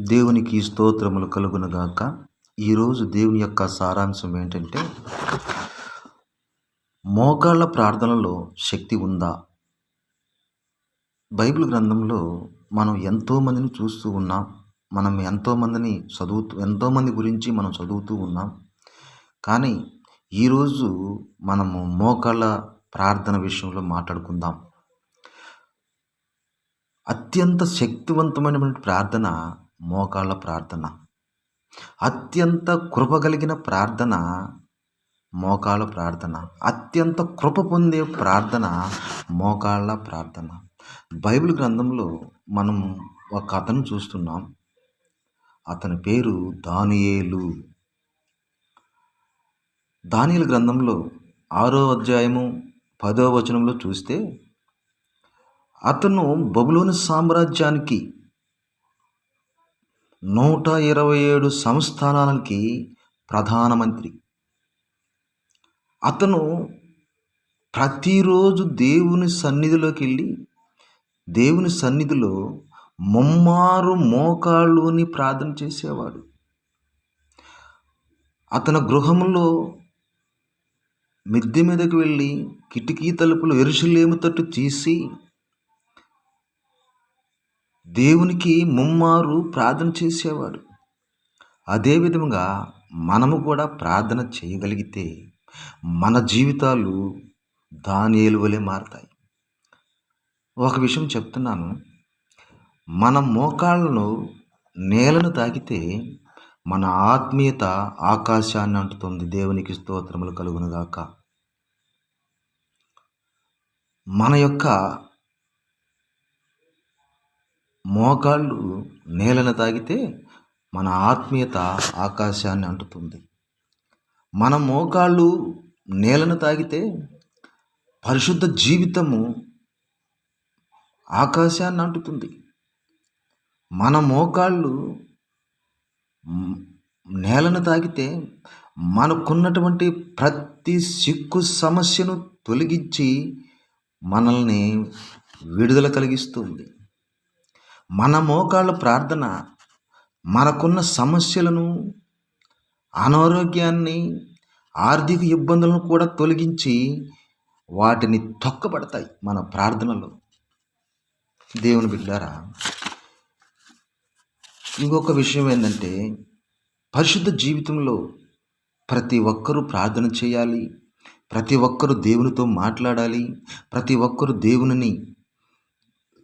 దేవునికి స్తోత్రములు కలుగునగాక ఈరోజు దేవుని యొక్క సారాంశం ఏంటంటే మోకాళ్ళ ప్రార్థనలో శక్తి ఉందా? బైబిల్ గ్రంథంలో మనం ఎంతోమందిని చూస్తూ ఉన్నాం. మనం ఎంతోమందిని చదువుతూ ఎంతోమంది గురించి మనం చదువుతూ ఉన్నాం. కానీ ఈరోజు మనము మోకాళ్ళ ప్రార్థన విషయంలో మాట్లాడుకుందాం. అత్యంత శక్తివంతమైనటువంటి ప్రార్థన మోకాళ్ళ ప్రార్థన. అత్యంత కృప కలిగిన ప్రార్థన మోకాళ్ళ ప్రార్థన. అత్యంత కృప పొందే ప్రార్థన మోకాళ్ళ ప్రార్థన. బైబిల్ గ్రంథంలో మనం ఒక కథను చూస్తున్నాం. అతని పేరు దానియేలు. దానియేలు గ్రంథంలో ఆరో అధ్యాయము పదో వచనంలో చూస్తే అతను బబులోని సామ్రాజ్యానికి నూట ఇరవై ఏడు సంస్థానాలకి ప్రధానమంత్రి. అతను ప్రతిరోజు దేవుని సన్నిధిలోకి వెళ్ళి దేవుని సన్నిధిలో ముమ్మారు మోకాళ్ళుని ప్రార్థన చేసేవాడు. అతని గృహంలో మిద్దె మీదకి వెళ్ళి కిటికీ తలుపులు ఎరుషులేము తట్టు తీసి దేవునికి ముమ్మారు ప్రార్థన చేసేవాడు. అదేవిధంగా మనము కూడా ప్రార్థన చేయగలిగితే మన జీవితాలు దానియేలు వలె మారతాయి. ఒక విషయం చెప్తున్నాను. మన మోకాళ్ళను నేలను తాకితే మన ఆత్మీయత ఆకాశాన్ని అంటుతుంది. దేవునికి స్తోత్రములు కలుగునుగాక. మన యొక్క మోకాళ్ళు నేలను తాగితే మన ఆత్మీయత ఆకాశాన్ని అంటుతుంది. మన మోకాళ్ళు నేలను తాగితే పరిశుద్ధ జీవితము ఆకాశాన్ని అంటుతుంది. మన మోకాళ్ళు నేలను తాగితే మనకున్నటువంటి ప్రతి సిక్కు సమస్యను తొలగించి మనల్ని విడుదల కలిగిస్తుంది. మన మోకాళ్ళ ప్రార్థన మనకున్న సమస్యలను అనారోగ్యాన్ని ఆర్థిక ఇబ్బందులను కూడా తొలగించి వాటిని తొక్కబడతాయి మన ప్రార్థనలు. దేవుని బిడ్డారా ఇంకొక విషయం ఏంటంటే పరిశుద్ధ జీవితంలో ప్రతి ఒక్కరూ ప్రార్థన చేయాలి ప్రతి ఒక్కరూ దేవునితో మాట్లాడాలి ప్రతి ఒక్కరూ దేవునిని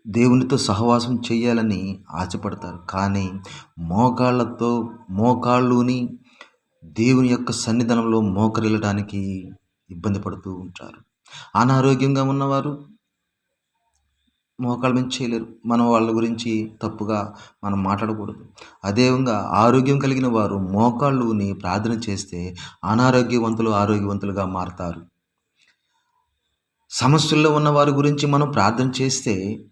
దేవునితో సహవాసం చేయాలని ఆశపడతారు. కానీ మోకాళ్ళతో మోకాళ్ళుని దేవుని యొక్క సన్నిధానంలో మోకరిల్లడానికి ఇబ్బంది పడుతూ ఉంటారు. అనారోగ్యంగా ఉన్నవారు మోకాళ్ళ మీద చేయలేరు. మనం వాళ్ళ గురించి తప్పుగా మనం మాట్లాడకూడదు. అదేవిధంగా ఆరోగ్యం కలిగిన వారు మోకాళ్ళుని ప్రార్థన చేస్తే అనారోగ్యవంతులు ఆరోగ్యవంతులుగా మారతారు. సమస్యల్లో ఉన్న వారి గురించి మనం ప్రార్థన చేస్తే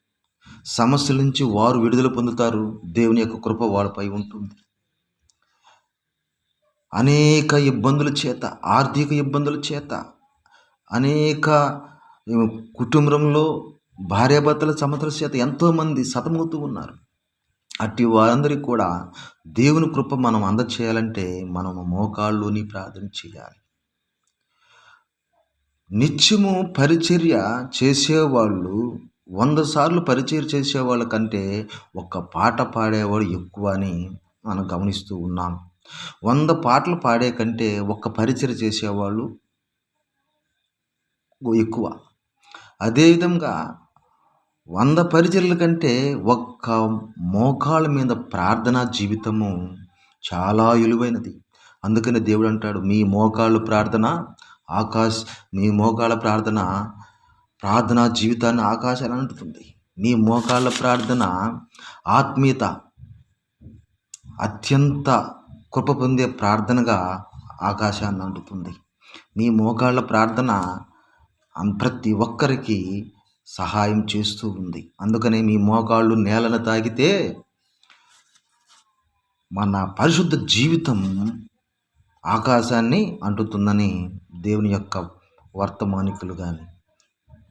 సమస్యల నుంచి వారు విడుదల పొందుతారు. దేవుని యొక్క కృప వారిపై ఉంటుంది. అనేక ఇబ్బందుల చేత ఆర్థిక ఇబ్బందుల చేత అనేక కుటుంబంలో భార్యాభర్తల సమతల చేత ఎంతోమంది సతమవుతూ ఉన్నారు. అట్టి వారందరికీ కూడా దేవుని కృప మనం అందచేయాలంటే మనం మోకాళ్ళుని ప్రార్థన చేయాలి. నిత్యము పరిచర్య చేసేవాళ్ళు వంద సార్లు పరిచయం చేసేవాళ్ళ కంటే ఒక్క పాట పాడేవాడు ఎక్కువ అని మనం గమనిస్తూ ఉన్నాం. వంద పాటలు పాడే కంటే ఒక్క పరిచయం చేసేవాళ్ళు ఎక్కువ. అదేవిధంగా వంద పరిచయల కంటే ఒక్క మోకాళ్ళ మీద ప్రార్థనా జీవితము చాలా విలువైనది అందుకనే దేవుడు అంటాడు మీ మోకాళ్ళు ప్రార్థన ఆకాశ్ మీ మోకాళ్ళ ప్రార్థన ప్రార్థన జీవితాన్ని ఆకాశాన్ని అంటుతుంది. నీ మోకాళ్ళ ప్రార్థన ఆత్మీయత అత్యంత కృప పొందే ప్రార్థనగా ఆకాశాన్ని అంటుతుంది. నీ మోకాళ్ళ ప్రార్థన ప్రతి ఒక్కరికి సహాయం చేస్తూ ఉంది. అందుకనే మీ మోకాళ్ళు నేలను తాగితే మన పరిశుద్ధ జీవితం ఆకాశాన్ని అంటుతుందని దేవుని యొక్క వర్తమానికులు కానీ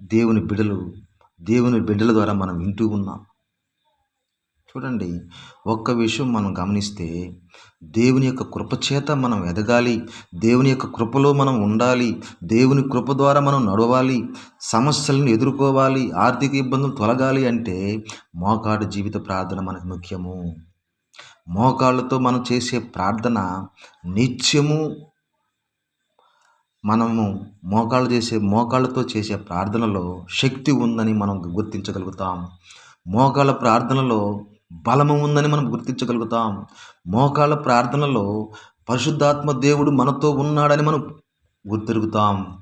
దేవుని బిడలు దేవుని బిడ్డల ద్వారా మనం వింటూ ఉన్నాం. చూడండి ఒక్క విషయం మనం గమనిస్తే దేవుని యొక్క కృప చేత మనం ఎదగాలి దేవుని యొక్క కృపలో మనం ఉండాలి దేవుని కృప ద్వారా మనం నడవాలి సమస్యలను ఎదుర్కోవాలి ఆర్థిక ఇబ్బందులు తొలగాలి అంటే మోకాడు జీవిత ప్రార్థన మనకు ముఖ్యము. మోకాళ్ళతో మనం చేసే ప్రార్థన నిత్యము మనము మోకాళ్ళు చేసే మోకాళ్ళతో చేసే ప్రార్థనలో శక్తి ఉందని మనం గుర్తించగలుగుతాం. మోకాళ్ళ ప్రార్థనలో బలము ఉందని మనం గుర్తించగలుగుతాం. మోకాళ్ళ ప్రార్థనలో పరిశుద్ధాత్మ దేవుడు మనతో ఉన్నాడని మనం గుర్తిరుగుతాం.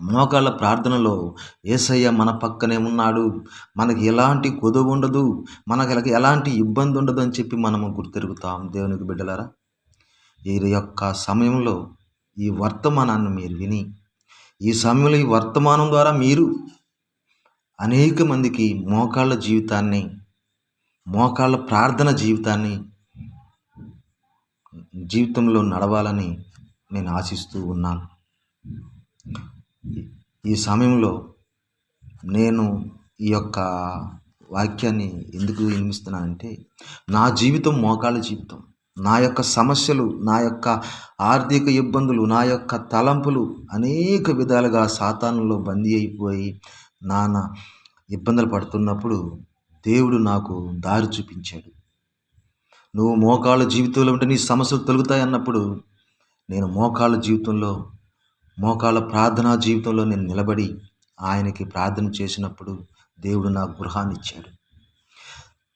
మోకాళ్ళ ప్రార్థనలో ఏసయ్య మన పక్కనే ఉన్నాడు. మనకి ఎలాంటి కొదువు ఉండదు. మనకి ఎలాంటి ఇబ్బంది ఉండదు అని చెప్పి మనము గుర్తిరుగుతాం. దేవునికి బిడ్డలారా ఈ యొక్క సమయంలో ఈ వర్తమానాన్ని మీరు విని ఈ సమయంలో ఈ వర్తమానం ద్వారా మీరు అనేక మందికి మోకాళ్ళ జీవితాన్ని మోకాళ్ళ ప్రార్థన జీవితాన్ని జీవితంలో నడవాలని నేను ఆశిస్తూ ఉన్నాను. ఈ సమయంలో నేను ఈ యొక్క వాక్యాన్ని ఎందుకు వినిపిస్తున్నానంటే నా జీవితం మోకాళ్ళ జీవితం. నా యొక్క సమస్యలు నా యొక్క ఆర్థిక ఇబ్బందులు నా యొక్క తలంపులు అనేక విధాలుగా సాతానులో బందీ అయిపోయి నాన్న ఇబ్బందులు పడుతున్నప్పుడు దేవుడు నాకు దారి చూపించాడు. నువ్వు మోకాళ్ళ జీవితంలో ఉంటే నీ సమస్యలు తొలుగుతాయి అన్నప్పుడు నేను మోకాళ్ళ జీవితంలో మోకాళ్ళ ప్రార్థనా జీవితంలో నేను నిలబడి ఆయనకి ప్రార్థన చేసినప్పుడు దేవుడు నాకు గృహాన్ని ఇచ్చాడు.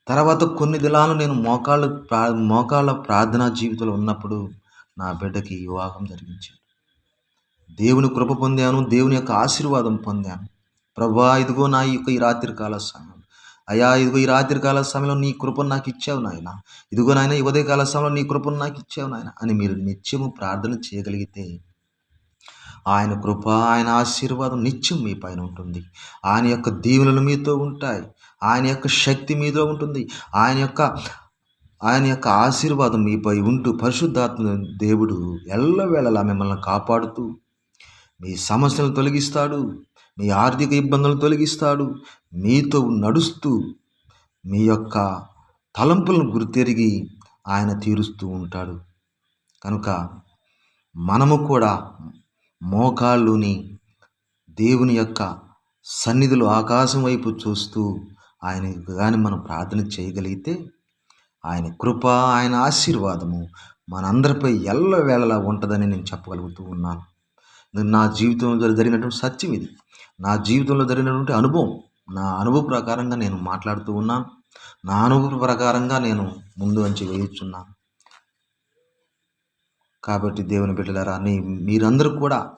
తర్వాత కొన్ని దినాలు నేను మోకాళ్ళ ప్రా మోకాళ్ళ ప్రార్థనా జీవితంలో ఉన్నప్పుడు నా బిడ్డకి వివాహం జరిగించాడు దేవుని కృప పొందాను దేవుని యొక్క ఆశీర్వాదం పొందాను. ప్రభా ఇదిగో నా యొక్క ఈ రాత్రి కాల సమయం. అయ్యా ఇదిగో ఈ రాత్రికాల సమయంలో నీ కృపను నాకు ఇచ్చావు నాయన. ఇదిగో నాయన ఈ ఉదయకాల సమయంలో నీ కృపను నాకు ఇచ్చావు నాయన అని మీరు నిత్యము ప్రార్థన చేయగలిగితే ఆయన కృప ఆయన ఆశీర్వాదం నిత్యం మీ పైన ఉంటుంది. ఆయన యొక్క దీవులను మీతో ఉంటాయి. ఆయన యొక్క శక్తి మీద ఉంటుంది. ఆయన యొక్క ఆయన యొక్క ఆశీర్వాదం మీపై ఉంటూ పరిశుద్ధాత్మ దేవుడు ఎల్లవేళలా మిమ్మల్ని కాపాడుతూ మీ సమస్యలను తొలగిస్తాడు మీ ఆర్థిక ఇబ్బందులను తొలగిస్తాడు మీతో నడుస్తూ మీ యొక్క తలంపులను గురితెరిగి ఆయన తీరుస్తూ ఉంటాడు. కనుక మనము కూడా మోకాళ్ళుని దేవుని యొక్క సన్నిధులు ఆకాశం వైపు చూస్తూ ఆయన కానీ మనం ప్రార్థన చేయగలిగితే ఆయన కృప ఆయన ఆశీర్వాదము మనందరిపై ఎల్ల వేళలా ఉంటుందని నేను చెప్పగలుగుతూ ఉన్నాను. నా జీవితంలో జరిగినటువంటి సత్యం ఇది. నా జీవితంలో జరిగినటువంటి అనుభవం నా అనుభవ ప్రకారంగా నేను మాట్లాడుతూ ఉన్నాను. నా అనుభవ ప్రకారంగా నేను ముందు అంచి వేయుచున్నాను. కాబట్టి దేవుని బిడ్డలారా నీ మీరందరూ కూడా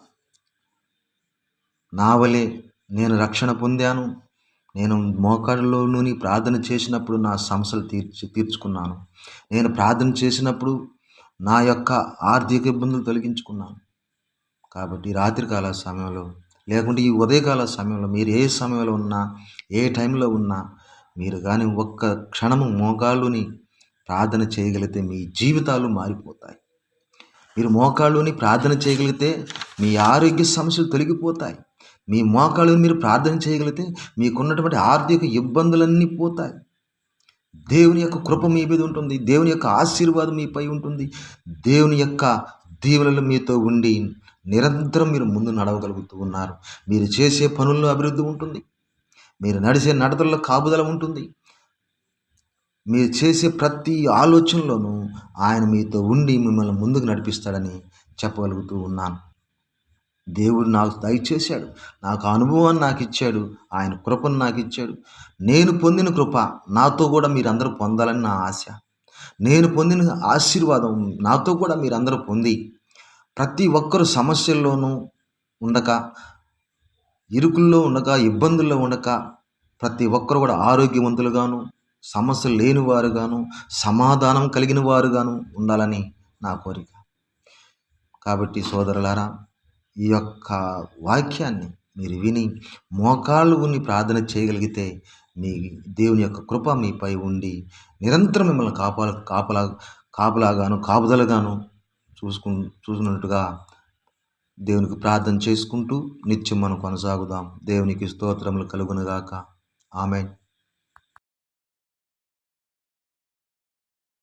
నా వలే నేను రక్షణ పొందాను. నేను మోకాళ్ళలోని ప్రార్థన చేసినప్పుడు నా సమస్యలు తీర్చి తీర్చుకున్నాను. నేను ప్రార్థన చేసినప్పుడు నా యొక్క ఆర్థిక ఇబ్బందులు తొలగించుకున్నాను. కాబట్టి రాత్రికాల సమయంలో లేకుంటే ఈ ఉదయకాల సమయంలో మీరు ఏ సమయంలో ఉన్నా ఏ టైంలో ఉన్నా మీరు కానీ ఒక్క క్షణము మోకాళ్ళుని ప్రార్థన చేయగలిగితే మీ జీవితాలు మారిపోతాయి. మీరు మోకాళ్ళుని ప్రార్థన చేయగలిగితే మీ ఆరోగ్య సమస్యలు తొలగిపోతాయి. మీ మోకాళ్ళు మీరు ప్రార్థన చేయగలిగితే మీకున్నటువంటి ఆర్థిక ఇబ్బందులన్నీ పోతాయి. దేవుని యొక్క కృప మీ మీద ఉంటుంది. దేవుని యొక్క ఆశీర్వాదం మీపై ఉంటుంది. దేవుని యొక్క దీవులలో మీతో ఉండి నిరంతరం మీరు ముందు నడవగలుగుతూ ఉన్నారు. మీరు చేసే పనుల్లో అభివృద్ధి ఉంటుంది. మీరు నడిచే నడతల్లో కాపుదల ఉంటుంది. మీరు చేసే ప్రతి ఆలోచనలోనూ ఆయన మీతో ఉండి మిమ్మల్ని ముందుకు నడిపిస్తాడని చెప్పగలుగుతూ ఉన్నాను. దేవుడు నాకు దయచేశాడు. నాకు అనుభవాన్ని నాకు ఇచ్చాడు. ఆయన కృపను నాకు ఇచ్చాడు. నేను పొందిన కృప నాతో కూడా మీరందరూ పొందాలని నా ఆశ. నేను పొందిన ఆశీర్వాదం నాతో కూడా మీరందరూ పొంది ప్రతి ఒక్కరు సమస్యల్లోనూ ఉండక ఇరుకుల్లో ఉండక ఇబ్బందుల్లో ఉండక ప్రతి ఒక్కరు కూడా ఆరోగ్యవంతులుగాను సమస్యలు లేని వారుగాను సమాధానం కలిగిన వారుగాను ఉండాలని నా కోరిక. కాబట్టి సోదరులారా ఈ యొక్క వాక్యాన్ని మీరు విని మోకాళ్ళు ఉన్ని ప్రార్థన చేయగలిగితే మీ దేవుని యొక్క కృప మీపై ఉండి నిరంతరం మిమ్మల్ని కాపాల కాపలా కాపలాగాను కాపుదలగాను చూసుకు చూసినట్టుగా దేవునికి ప్రార్థన చేసుకుంటూ నిత్యం మనం కొనసాగుదాం. దేవునికి స్తోత్రములు కలుగునుగాక. ఆమె